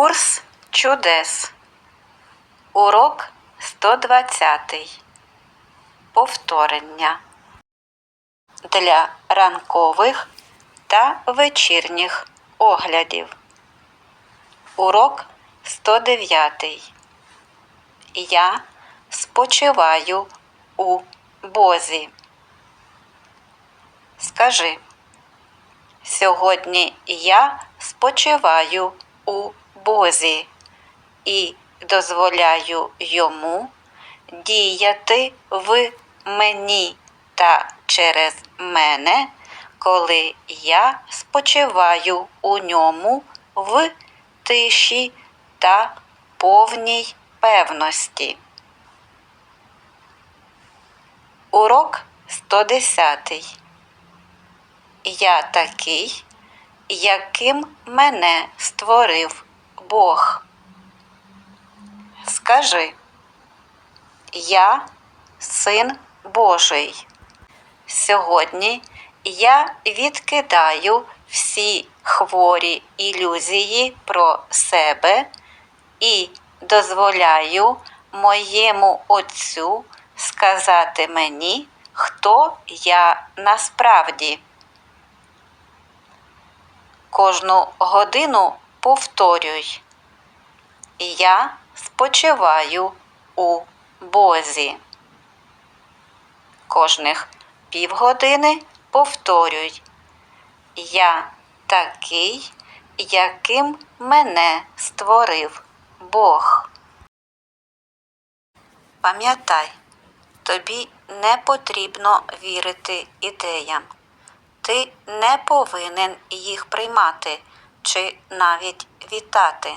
Курс чудес. Урок 120. Повторення. Для ранкових та вечірніх оглядів. Урок 109. Я спочиваю у Бозі. Скажи. Сьогодні я спочиваю у Бозі і дозволяю йому діяти в мені та через мене, коли я спочиваю у ньому в тиші та повній певності. Урок 110. Я такий, яким мене створив Бог. Скажи, я син Божий. Сьогодні я відкидаю всі хворі ілюзії про себе і дозволяю моєму Отцю сказати мені, хто я насправді. Кожну годину повторюй. Я спочиваю у Бозі. Кожних півгодини повторюй. Я такий, яким мене створив Бог. Пам'ятай, тобі не потрібно вірити ідеям. Ти не повинен їх приймати чи навіть вітати.